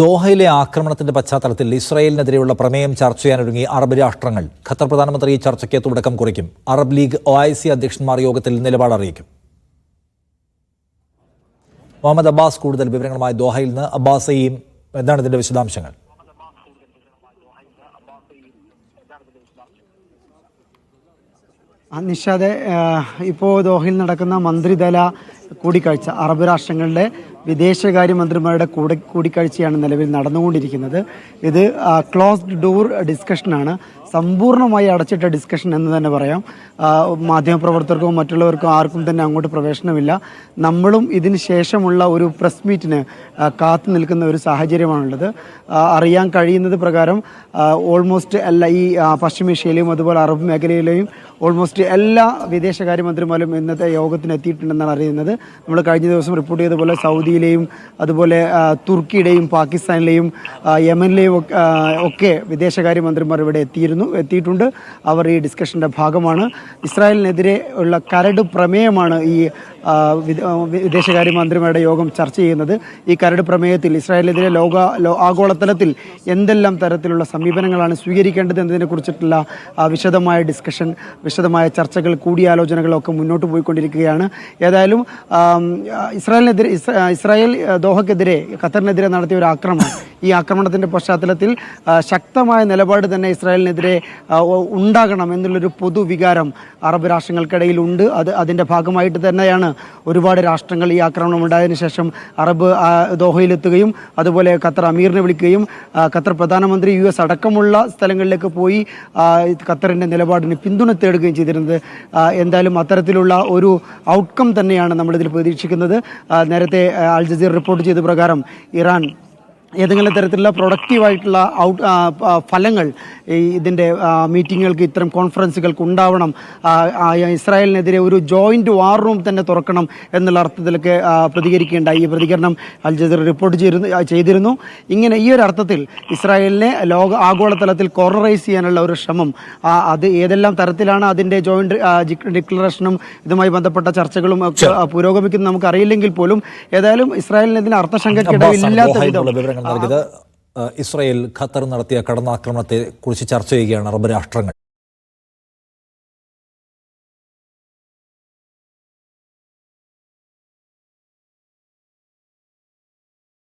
ദോഹയിലെ ആക്രമണത്തിന്റെ പശ്ചാത്തലത്തിൽ ഇസ്രായേലിനെതിരെയുള്ള പ്രമേയം ചർച്ച ചെയ്യാനൊരുങ്ങി അറബ് രാഷ്ട്രങ്ങൾ. ഖത്തർ പ്രധാനമന്ത്രി ഈ ചർച്ചയ്ക്ക് തുടക്കം കുറിക്കും. Arab league O I C അധ്യക്ഷന്മാർ യോഗത്തിൽ നിലപാട് അറിയിക്കും. മുഹമ്മദ് അബ്ബാസ് കൂടുതൽ വിവരങ്ങളുമായി ദോഹയിൽ നിന്ന് അബ്ബാസയും എന്താണ് ഇതിന്റെ വിശദാംശങ്ങൾ? നിഷാദെ ഇപ്പോൾ ദോഹയിൽ നടക്കുന്ന മന്ത്രിതല കൂടിക്കാഴ്ച അറബ് രാഷ്ട്രങ്ങളുടെ വിദേശകാര്യമന്ത്രിമാരുടെ കൂടി കൂടിക്കാഴ്ചയാണ് നിലവിൽ നടന്നുകൊണ്ടിരിക്കുന്നത്. ഇത് ക്ലോസ്ഡ് ഡോർ ഡിസ്കഷനാണ് സമ്പൂർണമായി അടച്ചിട്ട ഡിസ്കഷൻ എന്ന് തന്നെ പറയാം. മാധ്യമപ്രവർത്തകർക്കും മറ്റുള്ളവർക്കോ ആർക്കും തന്നെ അങ്ങോട്ട് പ്രവേശനമില്ല. നമ്മളും ഇതിന് ശേഷമുള്ള ഒരു പ്രസ് മീറ്റിന് കാത്തു നിൽക്കുന്ന ഒരു സാഹചര്യമാണുള്ളത്. അറിയാൻ കഴിയുന്നത് പ്രകാരം ഓൾമോസ്റ്റ് എല്ലാ ഈ പശ്ചിമേഷ്യയിലെയും അതുപോലെ അറബ് മേഖലയിലെയും ഓൾമോസ്റ്റ് എല്ലാ വിദേശകാര്യമന്ത്രിമാരും ഇന്നത്തെ യോഗത്തിന് എത്തിയിട്ടുണ്ടെന്നാണ് അറിയുന്നത്. നമ്മൾ കഴിഞ്ഞ ദിവസം റിപ്പോർട്ട് ചെയ്തതുപോലെ സൗദിയിലെയും അതുപോലെ തുർക്കിയുടെയും പാകിസ്ഥാനിലെയും യമനിലെയും ഒക്കെ, വിദേശകാര്യമന്ത്രിമാർ ഇവിടെ എത്തിയിരുന്നു എത്തിയിട്ടുണ്ട്. അവർ ഈ ഡിസ്കഷന്റെ ഭാഗമാണ്. ഇസ്രായേലിനെതിരെ ഉള്ള കരട് പ്രമേയമാണ് ഈ വിദേശകാര്യമന്ത്രിമാരുടെ യോഗം ചർച്ച ചെയ്യുന്നത് ഈ കരട് പ്രമേയത്തിൽ ഇസ്രായേലിനെതിരെ ലോക ആഗോളതലത്തിൽ എന്തെല്ലാം തരത്തിലുള്ള സമീപനങ്ങളാണ് സ്വീകരിക്കേണ്ടത് എന്നതിനെ കുറിച്ചിട്ടുള്ള വിശദമായ ഡിസ്കഷൻ വിശദമായ ചർച്ചകൾ കൂടിയാലോചനകളൊക്കെ മുന്നോട്ട് പോയിക്കൊണ്ടിരിക്കുകയാണ്. ഏതായാലും ഇസ്രായേലിനെതിരെ ഇസ്രായേൽ ദോഹക്കെതിരെ ഖത്തറിനെതിരെ നടത്തിയ ഒരു ആക്രമണം ഈ ആക്രമണത്തിന്റെ പശ്ചാത്തലത്തിൽ ശക്തമായ നിലപാട് തന്നെ ഇസ്രായേലിനെതിരെ ഉണ്ടാകണം എന്നുള്ളൊരു പൊതുവികാരം അറബ് രാഷ്ട്രങ്ങൾക്കിടയിൽ ഉണ്ട്. അത് അതിന്റെ ഭാഗമായിട്ട് തന്നെയാണ് ഒരുപാട് രാഷ്ട്രങ്ങൾ ഈ ആക്രമണം ഉണ്ടായതിനു ശേഷം അറബ് ദോഹയിലെത്തുകയും അതുപോലെ ഖത്തർ അമീറിനെ വിളിക്കുകയും ഖത്തർ പ്രധാനമന്ത്രി യു എസ് അടക്കമുള്ള സ്ഥലങ്ങളിലേക്ക് പോയി ഖത്തറിന്റെ നിലപാടിന് പിന്തുണ തേടുകയും ചെയ്തിരുന്നത് എന്തായാലും അത്തരത്തിലുള്ള ഒരു ഔട്ട്കം തന്നെയാണ് നമ്മളിതിൽ പ്രതീക്ഷിക്കുന്നത്. നേരത്തെ അൽ ജസീർ റിപ്പോർട്ട് ചെയ്ത പ്രകാരം ഇറാൻ ഏതെങ്കിലും തരത്തിലുള്ള പ്രൊഡക്റ്റീവായിട്ടുള്ള ഔട്ട് ഫലങ്ങൾ ഈ ഇതിന്റെ മീറ്റിങ്ങുകൾക്ക് ഇത്തരം കോൺഫറൻസുകൾക്ക് ഉണ്ടാവണം. ഇസ്രായേലിനെതിരെ ഒരു ജോയിന്റ് വാർ റൂം തന്നെ തുറക്കണം എന്നുള്ള അർത്ഥത്തിലൊക്കെ പ്രതികരിക്കേണ്ടായി. ഈ പ്രതികരണം അൽ ജസീർ റിപ്പോർട്ട് ചെയ്തിരുന്നു ചെയ്തിരുന്നു. ഇങ്ങനെ ഈ ഒരു അർത്ഥത്തിൽ ഇസ്രായേലിനെ ലോക ആഗോളതലത്തിൽ കോർണറൈസ് ചെയ്യാനുള്ള ഒരു ശ്രമം അത് ഏതെല്ലാം തരത്തിലാണ് അതിന്റെ ജോയിന്റ് ഡിക്ലറേഷനും ഇതുമായി ബന്ധപ്പെട്ട ചർച്ചകളും പുരോഗമിക്കുന്നത് നമുക്ക് അറിയില്ലെങ്കിൽ പോലും ഏതായാലും ഇസ്രായേലിനെതിരെ അർത്ഥശങ്കയ്ക്കിടയില്ലാത്ത വിധം നൽകിയത് ഇസ്രയേൽ ഖത്തർ നടത്തിയ കടന്നാക്രമണത്തെ കുറിച്ച് ചർച്ച ചെയ്യുകയാണ് അറബ് രാഷ്ട്രങ്ങൾ.